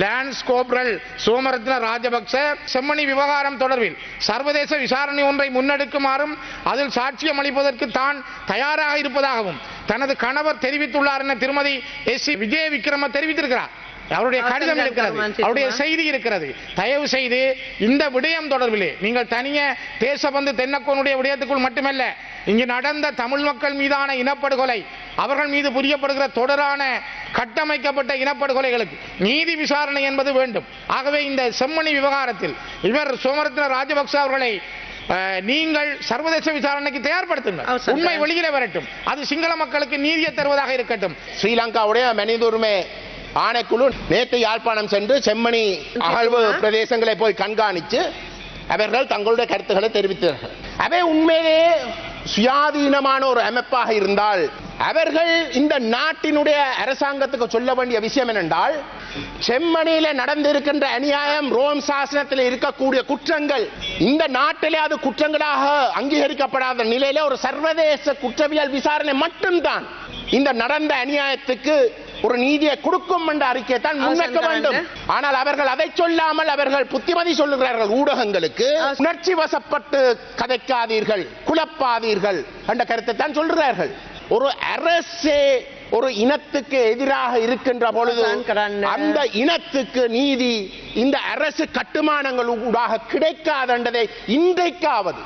Lance corporal Somaratne Rajapaksa Chemmani விவகாரம் தொடர்பில் சர்வதேச விசாரணை ஒன்றை முன்னெடுக்குமாறும் அதில் சாட்சியம் அளிப்பதற்கு தான் தயாராக இருப்பதாகவும் தனது கணவர் தெரிவித்துள்ளார் என திருமதி எஸ் சி விஜய விக்ரம தெரிவித்திருக்கிறார். அவருடைய கடிதம் இருக்கிறது. அவருடைய செய்தி இருக்கிறது. தயவு செய்து இந்த விடயம் தொடர்பிலே நீங்கள் தனிய தேசபந்து தென்னக்கோனுடைய விடயத்துக்குள் மட்டுமல்ல இங்கு நடந்த தமிழ் மக்கள் மீதான இனப்படுகொலை அவர்கள் மீது புரியப்படுகிற தொடரான கட்டமைக்கப்பட்ட இனப்படுகொலைகளுக்கு நீதி விசாரணை என்பது வேண்டும். ஆகவே இந்த செம்மணி விவகாரத்தில் இவர் சோமரத்ன ராஜபக்ச அவர்களை நீங்கள் சர்வதேச விசாரணைக்கு தயார்படுத்துங்கள். உண்மை வெளியில வரட்டும். அது சிங்கள மக்களுக்கு நீதியை தருவதாக இருக்கட்டும். ஸ்ரீலங்காவுடைய மனித உரிமை ஆணைக்குழு நேற்று யாழ்ப்பாணம் சென்று செம்மணி அகழ்வு பிரதேசங்களை போய் கண்காணித்து அவர்கள் தங்களுடைய கருத்துக்களை தெரிவித்தார்கள். அவை உண்மையிலேயே சுயாதீனமான ஒரு அமைப்பாக இருந்தால் அவர்கள் இந்த நாட்டினுடைய அரசாங்கத்துக்கு சொல்ல வேண்டிய விஷயம் என்னென்றால் செம்மணியில நடந்திருக்கின்ற அநியாயம் ரோம் சாசனத்தில் இருக்கக்கூடிய குற்றங்கள் இந்த நாட்டிலே அது குற்றங்களாக அங்கீகரிக்கப்படாத நிலையில ஒரு சர்வதேச குற்றவியல் விசாரணை மட்டும்தான் இந்த நடந்த அநியாயத்துக்கு ஒரு நீதியை கொடுக்கும் என்ற அறிக்கையை தான் முன்வைக்க வேண்டும். ஆனால் அவர்கள் அதை சொல்லாமல் அவர்கள் புத்திமதி சொல்லுகிறார்கள் ஊடகங்களுக்கு. உணர்ச்சி வசப்பட்டு கதைக்காதீர்கள் குழப்பாதீர்கள் என்ற கருத்தை தான் சொல்கிறார்கள் ஒரு அரசே ஒரு இனத்துக்கு எதிராக இருக்கின்ற பொழுது அவசரம் கலந்து. அந்த இனத்துக்கு நீதி இந்த அரசு கட்டுமானங்கள் ஊடாக கிடைக்காதென்றதை இன்றைக்காவது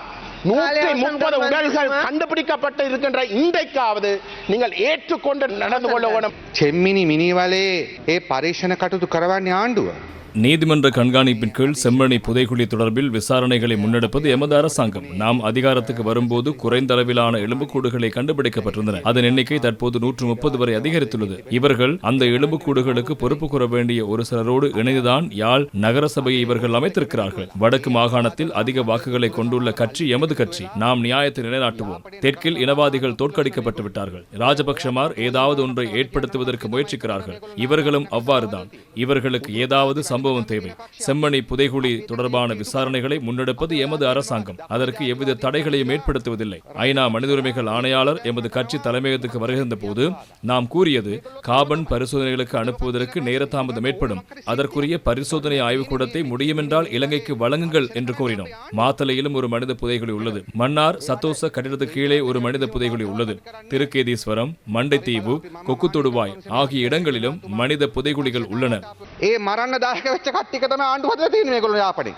நூற்றி அவசரம் முப்பது கலந்து. உடல்கள் கண்டுபிடிக்கப்பட்டு இருக்கின்ற இன்றைக்காவது நீங்கள் ஏற்றுக்கொண்டு நடந்து கொள்ள வேண்டும் චෙම්මිනි මිනිවලේ ඒ පරීක්ෂණ කටයුතු කරවන්නේ ආණ්ඩුව. நீதிமன்ற கண்காணிப்பின் கீழ் செம்மணி புதைகுழி தொடர்பில் விசாரணைகளை முன்னெடுப்பது எமது அரசாங்கம். நாம் அதிகாரத்துக்கு வரும்போது குறைந்த அளவிலான எலும்புக்கூடுகளை கண்டுபிடிக்கப்பட்டிருந்தன. அதன் எண்ணிக்கை தற்போது நூற்று முப்பது வரை அதிகரித்துள்ளது. இவர்கள் அந்த எலும்புக்கூடுகளுக்கு பொறுப்பு கூற வேண்டிய ஒரு சிலரோடு இணைந்துதான் யாழ் நகரசபையை இவர்கள் அமைத்திருக்கிறார்கள். வடக்கு மாகாணத்தில் அதிக வாக்குகளை கொண்டுள்ள கட்சி எமது கட்சி. நாம் நியாயத்தை நிலைநாட்டுவோம். தெற்கில் இனவாதிகள் தோற்கடிக்கப்பட்டு விட்டார்கள். ராஜபக்ஷமார் ஏதாவது ஒன்றை ஏற்படுத்துவதற்கு முயற்சிக்கிறார்கள். இவர்களும் அவ்வாறுதான். இவர்களுக்கு ஏதாவது சம்பவம் அனுபவம் தேவை. செம்மணி புதைகுழி தொடர்பான விசாரணைகளை முன்னெடுப்பது எமது அரசாங்கம். அதற்கு எவ்வித தடைகளையும் ஏற்படுத்துவதில்லை. ஐநா மனித ஆணையாளர் எமது கட்சி தலைமையகத்துக்கு வருகின்ற போது நாம் கூறியது காபன் பரிசோதனைகளுக்கு அனுப்புவதற்கு நேரதாமதம் ஏற்படும். அதற்குரிய பரிசோதனை ஆய்வுக்கூடத்தை முடியுமென்றால் இலங்கைக்கு வழங்குங்கள் என்று கூறினோம். மாத்தலையிலும் ஒரு மனித புதைகுழி உள்ளது. மன்னார் சத்தோச கட்டிடத்துக்கு கீழே ஒரு மனித புதைகுழி உள்ளது. திருக்கேதீஸ்வரம் மண்டைத்தீவு கொக்குத்தொடுவாய் ஆகிய இடங்களிலும் மனித புதைகுழிகள் உள்ளன. ஏ மரணதாக වෙච්ච කට්ටික තමයි ආණ්ඩුව හදලා තියෙන්නේ මේගොල්ලෝ යාපනයේ.